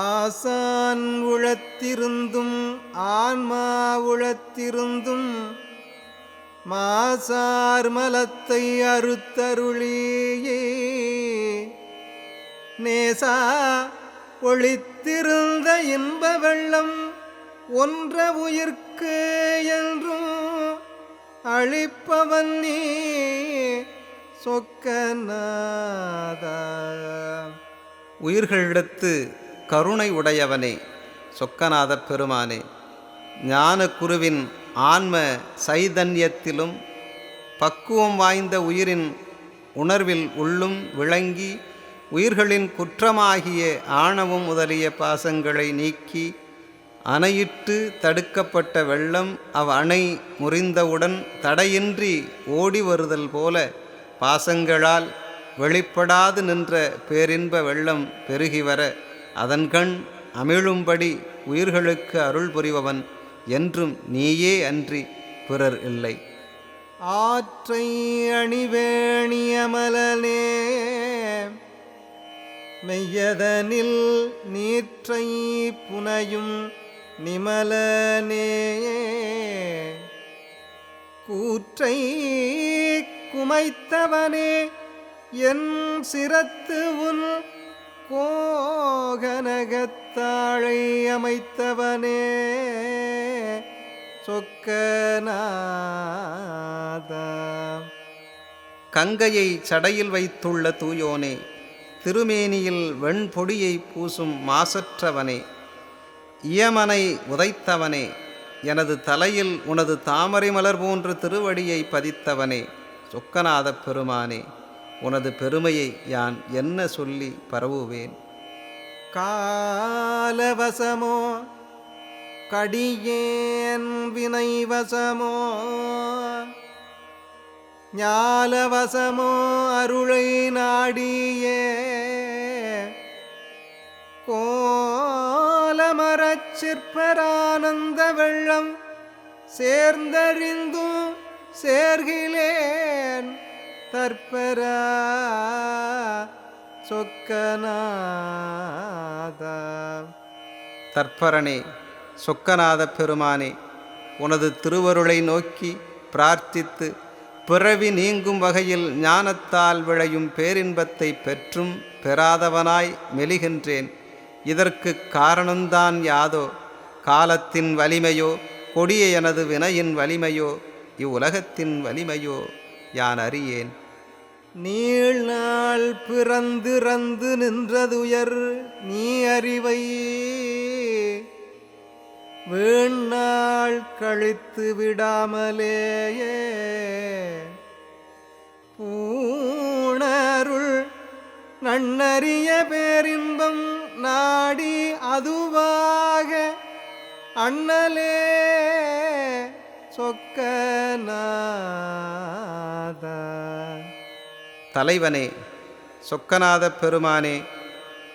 ஆசான் உழத்திருந்தும் ஆன்மா உழத்திருந்தும் மாசார் மலத்தை அறுத்தருளியே. நேசா ஒளித்த வைத்திருந்த இன்ப வெள்ளம் ஒன்ற உயிர்க்கு என்றும் அழிப்பவன் நீ சொக்கநாதா. உயிர்களிடத்து கருணை உடையவனே சொக்கநாதப் பெருமானே ஞான குருவின் ஆன்ம சைதன்யத்திலும் பக்குவம் வாய்ந்த உயிரின் உணர்வில் உள்ளும் விளங்கி உயிர்களின் குற்றமாகிய ஆணவம் முதலிய பாசங்களை நீக்கி அணையிட்டு தடுக்கப்பட்ட வெள்ளம் அவ் அணை முறிந்தவுடன் தடையின்றி ஓடி வருதல் போல பாசங்களால் வெளிப்படாது நின்ற பேரின்ப வெள்ளம் பெருகி வர அதன்கண் அமிழும்படி உயிர்களுக்கு அருள் புரிபவன் என்றும் நீயே அன்றி பிறர் இல்லை. ஆற்றை அணிவேணியமலனே மெய்யதனில் நீற்றை புனையும் நிமலனே. கூற்றை குமைத்தவனே என் சிரத்து உன் கோகனகத்தாழை அமைத்தவனே. சொக்கநாத. கங்கையை சடையில் வைத்துள்ள தூயோனே திருமேனியில் வெண்பொடியை பூசும் மாசற்றவனே இயமனை உதைத்தவனே எனது தலையில் உனது தாமரை மலர் போன்ற திருவடியை பதித்தவனே சொக்கநாதப் பெருமானே உனது பெருமையை யான் என்ன சொல்லி பரவுவேன்? காலவசமோ கடியேன் வினைவசமோ ஞாலவசமோ அருளை நாடியே. கோலமரச் சிற்பரானந்த வெள்ளம் சேர்ந்தறிந்தும் சேர்கிலேன். தற்பரா சொக்கநாத. தற்பரனே சொக்கநாத பெருமானே உனது திருவருளை நோக்கி பிரார்த்தித்து பிறவி நீங்கும் வகையில் ஞானத்தால் விளையும் பேரின்பத்தை பெற்றும் பெறாதவனாய் மெலிகின்றேன். இதற்கு காரணம்தான் யாதோ? காலத்தின் வலிமையோ? கொடிய எனது வினையின் வலிமையோ? இவ்வுலகத்தின் வலிமையோ? யான் அறியேன். நீள் நாள் பிறந்திறந்து நின்றதுயர் நீ அறிவை வீணாள் கழித்து விடாமலேயே பூணருள் நன்னறிய பேரின்பம் நாடி அதுவாக அண்ணலே சொக்கநாதா. தலைவனே சொக்கநாத பெருமானே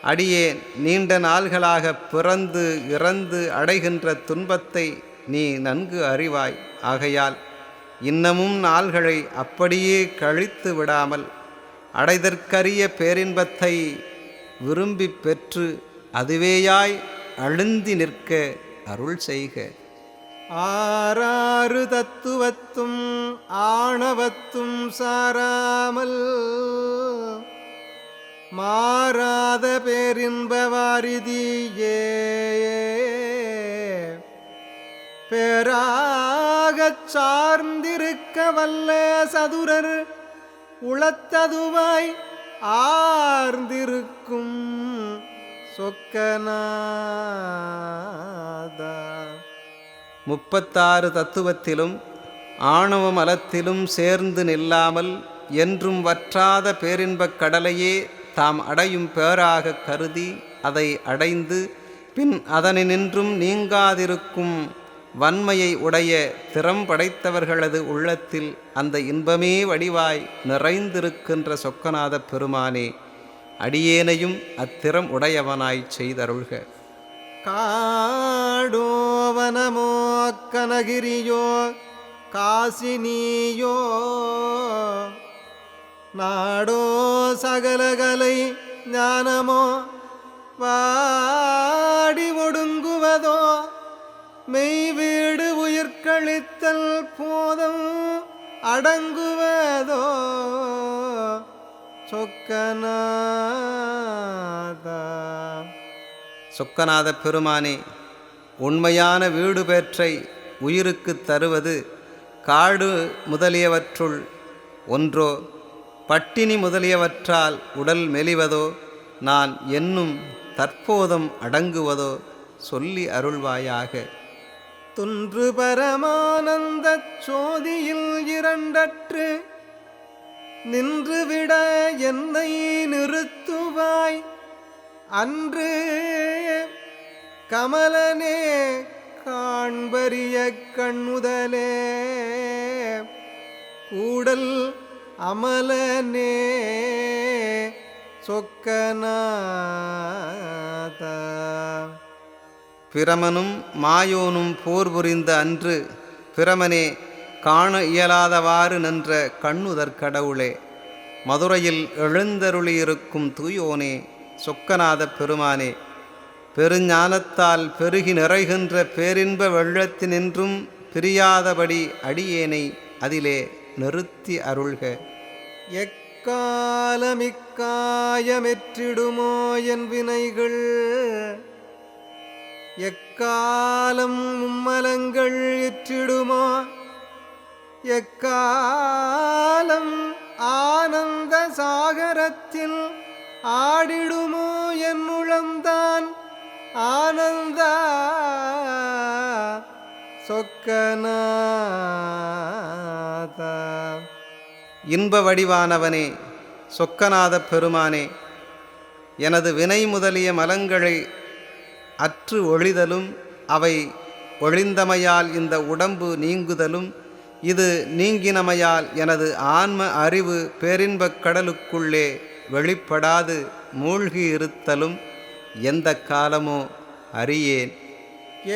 அடியேன் நீண்ட நாள்களாக பிறந்து இறந்து அடைகின்ற துன்பத்தை நீ நன்கு அறிவாய். ஆகையால் இன்னமும் நாள்களை அப்படியே கழித்து விடாமல் அடைதற்கரிய பேரின்பத்தை விரும்பி பெற்று அதுவேயாய் அழுந்தி நிற்க அருள் செய்க. ஆறாறு தத்துவத்தும் ஆணவத்தும் சாராமல் மாறாத பேரின்பவாரிதியே. பேராகச் சார்ந்திருக்க வல்ல சதுரர் உளத்ததுவாய் ஆர்ந்திருக்கும் சொக்கநாதா. முப்பத்தாறு தத்துவத்திலும் ஆணவ மலத்திலும் சேர்ந்து நில்லாமல் என்றும் வற்றாத பேரின்பக் கடலையே தாம் அடையும் பேராக கருதி அதை அடைந்து பின் அதனின்றும் நீங்காதிருக்கும் வன்மையை உடைய திறம் படைத்தவர்களது உள்ளத்தில் அந்த இன்பமே வடிவாய் நிறைந்திருக்கின்ற சொக்கநாதப் பெருமானே அடியேனையும் அத்திறம் உடையவனாய்ச் செய்தருள்க. காடோவனமோ கனகிரியோ காசினியோ நாடோ சகலகலை ஞானமோ வாடி ஒடுங்குவதோ மெய் வீடு உயிர்கழித்தல் போதம் அடங்குவதோ சொக்கநாதா சொக்கநாத பெருமானே உண்மையான வீடு பெற்றை உயிருக்குத் தருவது காடு முதலியவற்றுள் ஒன்றோ பட்டினி முதலியவற்றால் உடல் மெலிவதோ நான் என்னும் தற்போதம் அடங்குவதோ சொல்லி அருள்வாயாக. துன்று பரமானந்த சோதியில் இரண்டற்று நின்றுவிட என்னை நிறுத்துவாய். அன்று கமலனே காண்பரிய கண்முதலே கூடல் அமலனே சொக்கநாத. பிரமனும் மாயோனும் போர் புரிந்த அன்று பிரமனே காண இயலாதவாறு நின்ற கண்ணுதற் கடவுளே மதுரையில் எழுந்தருளியிருக்கும் தூயோனே சொக்கநாத பெருமானே பெருஞானத்தால் பெருகி நிறைகின்ற பேரின்ப வெள்ளத்தினின்றும் பிரியாதபடி அடியேனை அதிலே நிறுத்தி அருள்க. எக்காலமிக்காயமெற்றிடுமோ என் வினைகள்? எக்காலம் மும்மலங்கள் எற்றிடுமோ எக்காலம் ஆனந்த சாகரத்தில் ஆடிடுமோ என் உளம்தான் ஆனந்த சொக்கனா. இன்ப வடிவானவனே சொக்கநாத பெருமானே எனது வினை முதலிய மலங்களை அற்று ஒழிதலும் அவை ஒழிந்தமையால் இந்த உடம்பு நீங்குதலும் இது நீங்கினமையால் எனது ஆன்ம அறிவு பேரின்பக் கடலுக்குள்ளே வெளிப்படாது மூழ்கி இருத்தலும் எந்த காலமோ அறியேன்.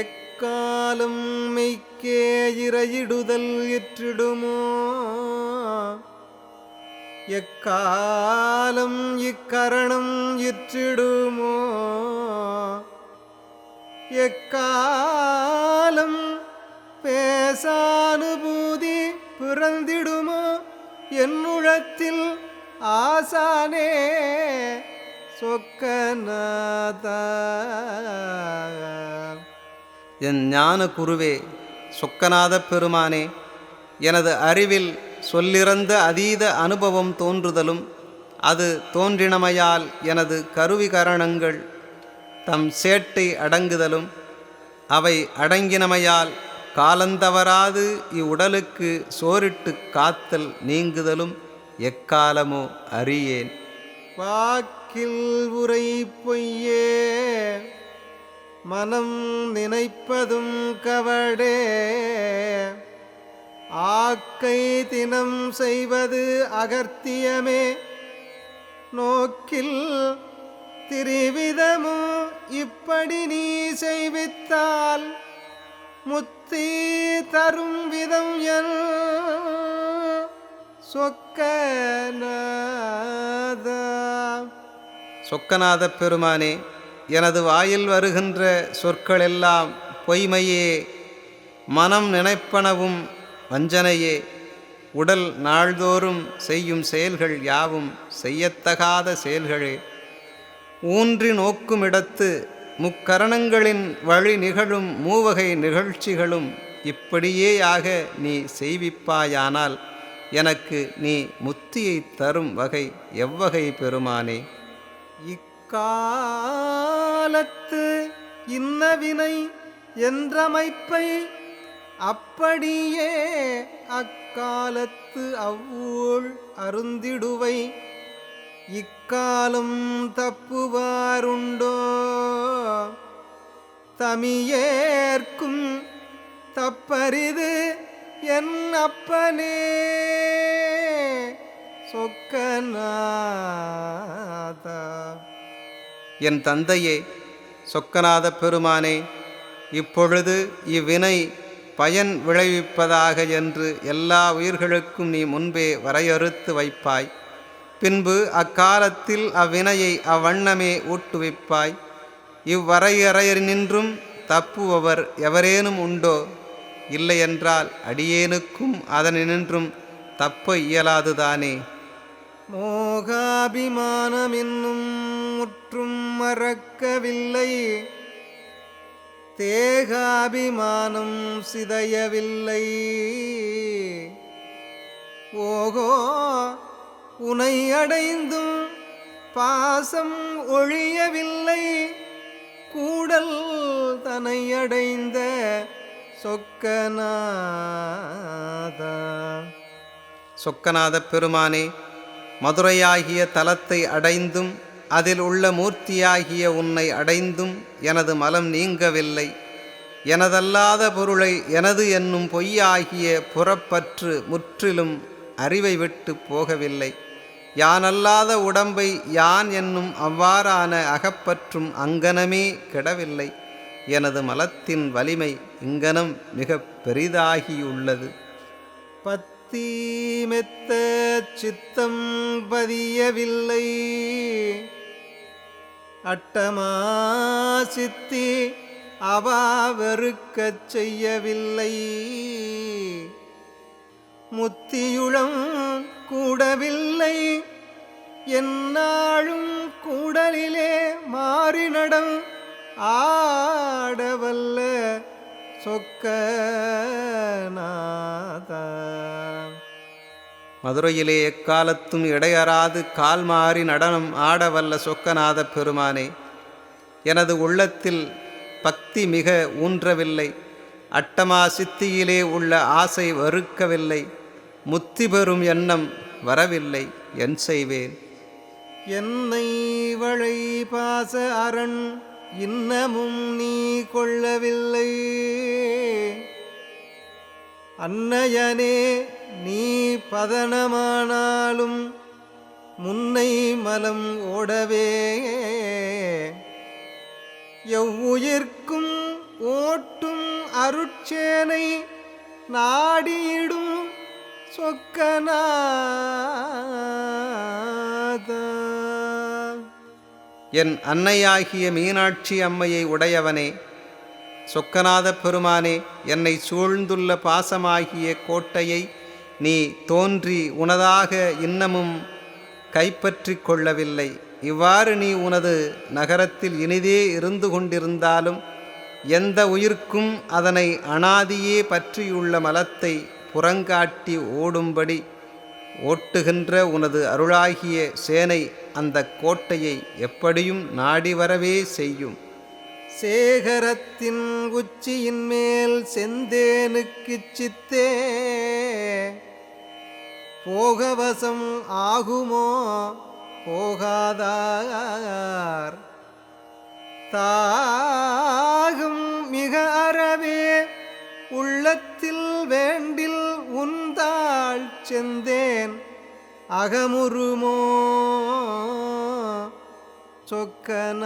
எக்காலம் மெய்க்கே இறையிடுதல் எற்றிடுமோ எக்காலம் இக்கரணம் இற்றிடுமோ? எக்காலம் பேசானுபூதி பிறந்திடுமோ? என்னுழத்தில் ஆசானே சொக்கநாத. என் ஞான குருவே சொக்கநாத பெருமானே எனது அறிவில் சொல்லிறந்த அதீத அனுபவம் தோன்றுதலும் அது தோன்றினமையால் எனது கருவிகரணங்கள் தம் சேட்டை அடங்குதலும் அவை அடங்கினமையால் காலந்தவராது இவ்வுடலுக்கு சோரிட்டு காத்தல் நீங்குதலும் எக்காலமோ அறியேன். வாக்கில் உரை பொய்யே மனம் நினைப்பதும் கவடே ஆக்கை தினம் செய்வது அகர்த்தியமே. நோக்கில் திரிவிதமோ இப்படி நீ செய்வித்தால் முத்தி தரும் விதம் என் சொக்கநாத. சொக்கநாதப் பெருமானே எனது வாயில் வருகின்ற சொற்களெல்லாம் பொய்மையே. மனம் நினைப்பனவும் வஞ்சனையே உடல் நாள்தோறும் செய்யும் செயல்கள் யாவும் செய்யத்தகாத செயல்களே. ஊன்றி நோக்குமிடத்து முக்கரணங்களின் வழி நிகழும் மூவகை நிகழ்ச்சிகளும் இப்படியேயாக நீ செய்விப்பாயானால் எனக்கு நீ முத்தியை தரும் வகை எவ்வகை பெருமானே. இக்காலத்து இன்னவினை என்றமைப்பை அப்படியே அக்காலத்து அவ்வூள் அருந்திடுவை. இக்காலம் தப்புவாருண்டோ? தமியேற்கும் தப்பரிது என் அப்பனே. சொக்கநாதா. என் தந்தையே சொக்கநாத பெருமானே இப்பொழுது இவ்வினை பயன் விளைவிப்பதாக என்று எல்லா உயிர்களுக்கும் நீ முன்பே வரையறுத்து வைப்பாய். பின்பு அக்காலத்தில் அவ்வினையை அவ்வண்ணமே ஊட்டுவிப்பாய். இவ்வரையறையினின்றும் தப்புபவர் எவரேனும் உண்டோ? இல்லையென்றால் அடியேனுக்கும் அதனினின்றும் தப்ப இயலாதுதானே மோகாபிமானம் என்னும் முற்றும் மறக்கவில்லை. தேகாபிமானம் சிதையவில்லை. ஓகோ உனை அடைந்தும் பாசம் ஒழியவில்லை. கூடல் தனை அடைந்த சொக்கநாதா. சொக்கநாத பெருமானே மதுரையாகிய தலத்தை அடைந்தும் அதில் உள்ள மூர்த்தியாகிய உன்னை அடைந்தும் எனது மலம் நீங்கவில்லை. எனதல்லாத பொருளை எனது என்னும் பொய்யாகிய புறப்பற்று முற்றிலும் அறிவை விட்டு போகவில்லை. யானல்லாத உடம்பை யான் என்னும் அவ்வாறான அகப்பற்றும் அங்கனமே கெடவில்லை. எனது மலத்தின் வலிமை இங்கனம் மிக பெரிதாகியுள்ளது. பத்தி மெத்த சித்தம் பதியவில்லை. அட்டமா சித்தி அவா வெறுக்கச் செய்யவில்லை. முத்தியுளம் கூடவில்லை. என்னாலும் கூடலிலே மாறினடம் ஆடவல்ல சொக்கநாதா. மதுரையிலே எக்காலத்தும் இடையறாது கால் மாறி நடனம் ஆடவல்ல சொக்கநாத பெருமானே. எனது உள்ளத்தில் பக்தி மிக ஊன்றவில்லை. அட்டமா சித்தியிலே உள்ள ஆசை வறுக்கவில்லை. முத்தி பெறும் எண்ணம் வரவில்லை. என் செய்வேன். என்னை வளை பாச அரண் இன்னமும் நீ கொள்ளவில்லை. அன்னையனே நீ பதனமானாலும் முன்னை மலம் ஓடவே. எவ்வுயிர்க்கும் ஓட்டும் அருட்சேனை நாடியிடும் சொக்கநாத. என் அன்னையாகிய மீனாட்சி அம்மையை உடையவனே சொக்கநாத பெருமானே என்னை சூழ்ந்துள்ள பாசமாகிய கோட்டையை நீ தோன்றி உனதாக இன்னமும் கைப்பற்றி கொள்ளவில்லை. இவ்வாறு நீ உனது நகரத்தில் இனிதே இருந்து கொண்டிருந்தாலும் எந்த உயிர்க்கும் அதனை அனாதியே பற்றியுள்ள மலத்தை புறங்காட்டி ஓடும்படி ஓட்டுகின்ற உனது அருளாகிய சேனை அந்த கோட்டையை எப்படியும் நாடி வரவே செய்யும். சேகரத்தின் உச்சியின் மேல் செந்தேனுக்குச் சித்தே. போகவசம் ஆகுமோ? போகாதார். தாகும் மிக அறவே உள்ளத்தில் வேண்டில் உந்தாள் செந்தேன் அகமுருமோ சொக்கநாத.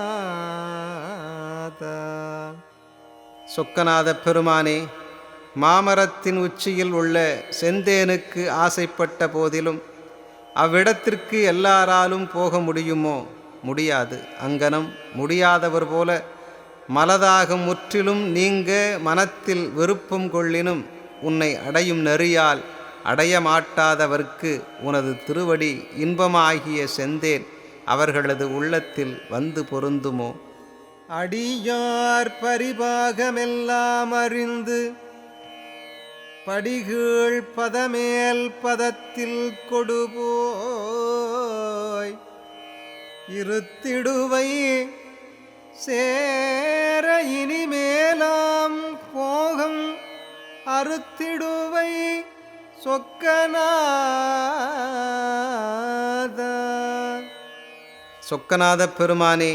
சொக்கநாத பெருமானே மாமரத்தின் உச்சியில் உள்ள செந்தேனுக்கு ஆசைப்பட்ட போதிலும் அவ்விடத்திற்கு எல்லாராலும் போக முடியுமோ? முடியாது. அங்கனம் முடியாதவர் போல மலதாகம் முற்றிலும் நீங்க மனத்தில் விருப்பம் கொள்ளினும் உன்னை அடையும் நெறியால் அடைய மாட்டாதவர்க்கு உனது திருவடி இன்பமாகிய செந்தேன். அவர்களது உள்ளத்தில் வந்து பொருந்துமோ? அடியார் பரிபாகமெல்லாம் அறிந்து படிகீழ் பதமேல் பதத்தில் கொடுபோய் இருத்திடுவை சேர இனிமேலாம் போகம் அறுத்திடுவை சொக்கனா சொக்கநாத பெருமானே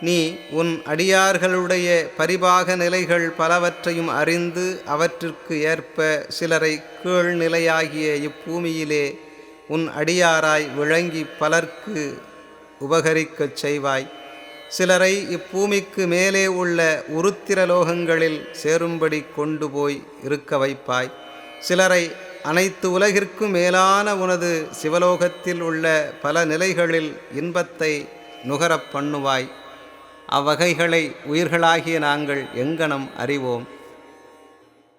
நீ உன் அடியார்களுடைய பரிபாக நிலைகள் பலவற்றையும் அறிந்து அவற்றிற்கு ஏற்ப சிலரை கீழ்நிலையாகிய இப்பூமியிலே உன் அடியாராய் விளங்கி பலர்க்கு உபகரிக்கச் செய்வாய். சிலரை இப்பூமிக்கு மேலே உள்ள உருத்திரலோகங்களில் சேரும்படி கொண்டு போய் இருக்க வைப்பாய். சிலரை அனைத்து உலகிற்கும் மேலான உனது சிவலோகத்தில் உள்ள பல நிலைகளில் இன்பத்தை நுகரப் பண்ணுவாய். அவ்வகைகளை உயிர்களாகிய நாங்கள் எங்கனம் அறிவோம்.